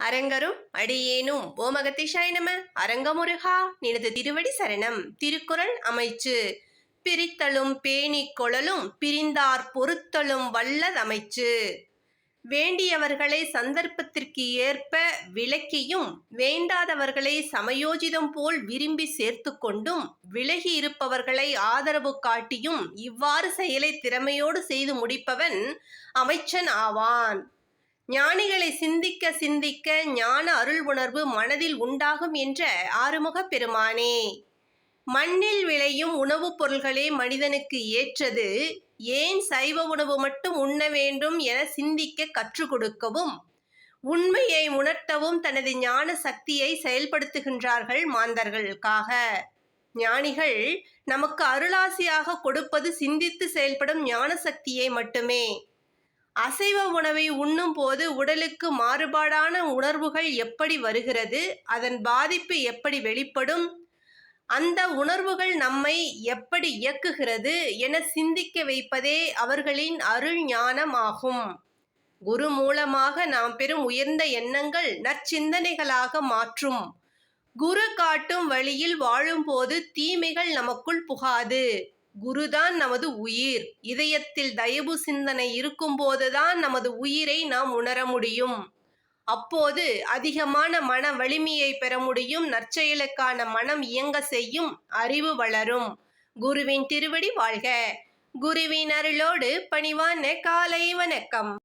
அரங்கரும் அடியேனும். ஓமகத்திஷாய் நம. அரங்கமுருகா நினது திருவடி சரணம். திருக்குறள் அமைச்சு. பிரித்தலும் பேணிக் கொளலும் பிரிந்தார் பொறுத்தலும் வல்லதமைச்சு வேண்டியவர்களை சந்தர்ப்பத்திற்கு ஏற்ப விலக்கியும் வேண்டாதவர்களை சமயோஜிதம் போல் விரும்பி சேர்த்து கொண்டும் விலகி இருப்பவர்களை ஆதரவு காட்டியும் இவ்வாறு செயலை திறமையோடு செய்து முடிப்பவன் அமைச்சன் ஆவான். ஞானிகளை சிந்திக்க சிந்திக்க ஞான அருள் உணர்வு மனதில் உண்டாகும் என்ற ஆறுமுகப் பெருமானே. மண்ணில் விளையும் உணவுப் பொருள்களே மனிதனுக்கு ஏற்றது. ஏன் சைவ உணவு மட்டும் உண்ண வேண்டும் என சிந்திக்க கற்றுக் கொடுக்கவும் உண்மையை உணர்த்தவும் தனது ஞான சக்தியை செயல்படுத்துகின்றார்கள் மாந்தர்களுக்காக ஞானிகள் நமக்கு அருளாசியாக கொடுப்பது சிந்தித்து செயல்படும் ஞான சக்தியை மட்டுமே. அசைவ உணவை உண்ணும் போது உடலுக்கு மாறுபாடான உணர்வுகள் எப்படி வருகிறது? அதன் பாதிப்பு எப்படி வெளிப்படும்? அந்த உணர்வுகள் நம்மை எப்படி இயக்குகிறது என சிந்திக்க வைப்பதே அவர்களின் அருள் ஞானமாகும். குரு மூலமாக நாம் பெறும் உயர்ந்த எண்ணங்கள் நற்சிந்தனைகளாக மாற்றும். குரு காட்டும் வழியில் வாழும்போது தீமைகள் நமக்குள் புகாது. குருதான் நமது உயிர். இதயத்தில் தயவு சிந்தனை இருக்கும்போதுதான் நமது உயிரை நாம் உணர முடியும். அப்போது அதிகமான மன வலிமையை பெற முடியும். நற்செயலுக்கான மனம் இயங்க செய்யும் அறிவு வளரும். குருவின் திருவடி வாழ்க. குருவின் அருளோடு பணிவான காலை வணக்கம்.